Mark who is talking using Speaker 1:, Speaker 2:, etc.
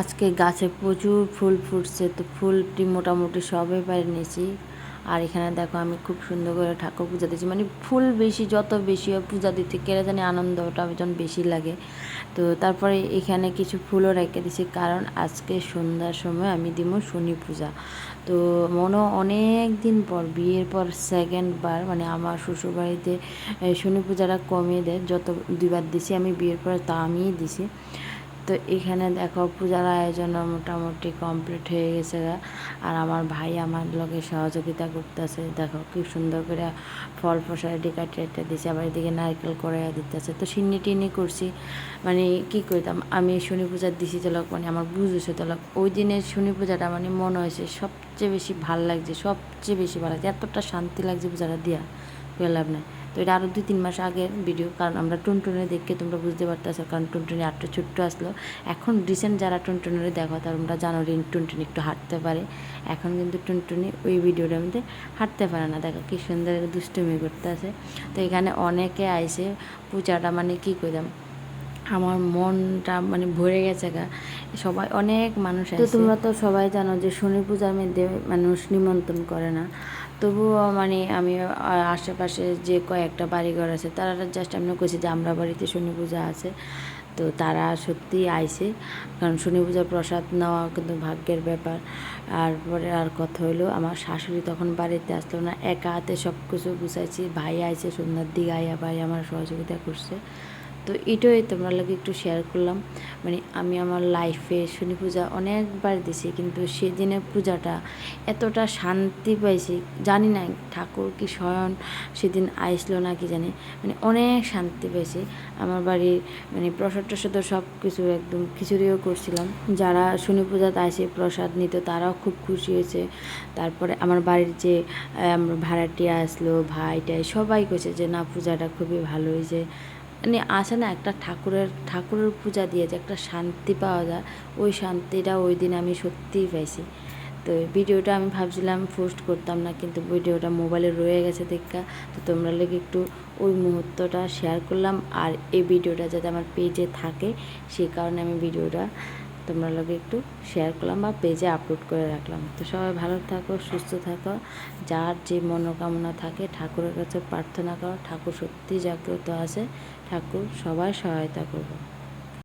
Speaker 1: আজকে গাছে প্রচুর ফুল ফুটছে, তো ফুলটি মোটামুটি সবে পারে নিয়েছি। আর এখানে দেখো আমি খুব সুন্দর করে ঠাকুর পূজা দিচ্ছি মানে ফুল বেশি, যত বেশি হয় পূজা দিতে কেড়ে জানি আনন্দটা ভীষণ বেশি লাগে। তো তারপরে এখানে কিছু ফুলও রেখে দিছি কারণ আজকে সন্ধ্যার সময় আমি দিব শনি পূজা। তো মনে অনেক দিন পর, বিয়ের পর সেকেন্ড বার মানে আমার শ্বশুরবাড়িতে শনি পূজাটা কমিয়ে দেয়। যত দুইবার দিছি আমি, বিয়ের পর তা আমিই দিছি। তো এখানে দেখো পূজার আয়োজন মোটামুটি কমপ্লিট হয়ে গেছে। আর আমার ভাই আমার লগে সহযোগিতা করতেছে। দেখো কি সুন্দর করে ফল ফসল ডিকা টেটে দিছে, আবার এদিকে নারকেল করে দিতেছে। তো সিন্নি টিনি করছি। মানে কি করতাম আমি শনি পূজার দিছি তলক মানে আমার বুঝেছে তলক ওই দিনের শনি পূজাটা মানে মনে হয়েছে সবচেয়ে বেশি ভালো লাগছে, সবচেয়ে বেশি ভালো লাগছে। এতটা শান্তি লাগছে পূজাটা দিয়া কেউ লাভ নাই। তো এটা আরও দুই তিন মাস আগের ভিডিও কারণ আমরা টুনটুনে দেখে তোমরা বুঝতে পারতেছো, কারণ টুনটুনি আটটা ছোট্ট আসলো। এখন রিসেন্ট যারা টুনটুনিরে দেখো, তোমরা জানো টুনটুনি একটু হাঁটতে পারে। এখন কিন্তু টুনটুনি ওই ভিডিওটার মধ্যে হাঁটতে পারে না। দেখো কি সুন্দর দুষ্টুমি করতে আছে তো এখানে অনেকে আইসে, পূজাটা মানে কি করলাম আমার মনটা মানে ভরে গেছে গা। সবাই অনেক মানুষ তো তোমরা তো সবাই জানো যে শনি পূজার মধ্যে মানুষ নিমন্ত্রণ করে না। তবুও মানে আমি আশেপাশে যে কয়েকটা বাড়িঘর আছে তারা জাস্ট আমি কইছি যে আমরা বাড়িতে শনি পূজা আছে। তো তারা সত্যিই আইছে কারণ শনি পূজার প্রসাদ নেওয়া কিন্তু ভাগ্যের ব্যাপার। আর পরে আর কথা হলো আমার শাশুড়ি তখন বাড়িতে আসলো না একা হাতে সব কিছু গুছাইছি ভাই আইছে সন্ধ্যার দিকে আইয়া ভাই আমার সহযোগিতা করছে। তো এটাই তোমরা লাগে একটু শেয়ার করলাম। মানে আমি আমার লাইফে শনি পূজা অনেকবার দিছি, কিন্তু সেদিনের পূজাটা এতটা শান্তি পাইছি, জানি না ঠাকুর কি স্বয়ং সেদিন আইসলো না কি জানি মানে অনেক শান্তি পাইছি। আমার বাড়ির মানে প্রসাদ টসাদ সব কিছু একদম খিচুড়িও করছিলাম। যারা শনি পূজাতে আসে প্রসাদ নিত, তারাও খুব খুশি হয়েছে। তারপরে আমার বাড়ির যে আমার ভাড়াটিয়া আসলো, ভাইটাই সবাই কইছে যে, না, পূজাটা খুবই ভালো হয়েছে মানে আসে না, একটা ঠাকুরের ঠাকুরের পূজা দিয়ে যে একটা শান্তি পাওয়া যায়, ওই শান্তিটা ওই দিন আমি সত্যিই পাইছি। তো ভিডিওটা আমি ভাবছিলাম পোস্ট করতাম না, কিন্তু ভিডিওটা মোবাইলে রয়ে গেছে দেখা, তো তোমরা লেগে একটু ওই মুহূর্তটা শেয়ার করলাম। আর এই ভিডিওটা যাতে আমার পেজে থাকে, সেই কারণে আমি ভিডিওটা তোমরা লোকে একটু শেয়ার করলাম বা পেজে আপলোড করে রাখলাম। তো সবাই ভালো থাকো, সুস্থ থাকো। যার যে মনোকামনা থাকে ঠাকুরের কাছে প্রার্থনা করো। ঠাকুর সত্যি জাগ্রত আছে। ঠাকুর সবাই সহায়তা করব।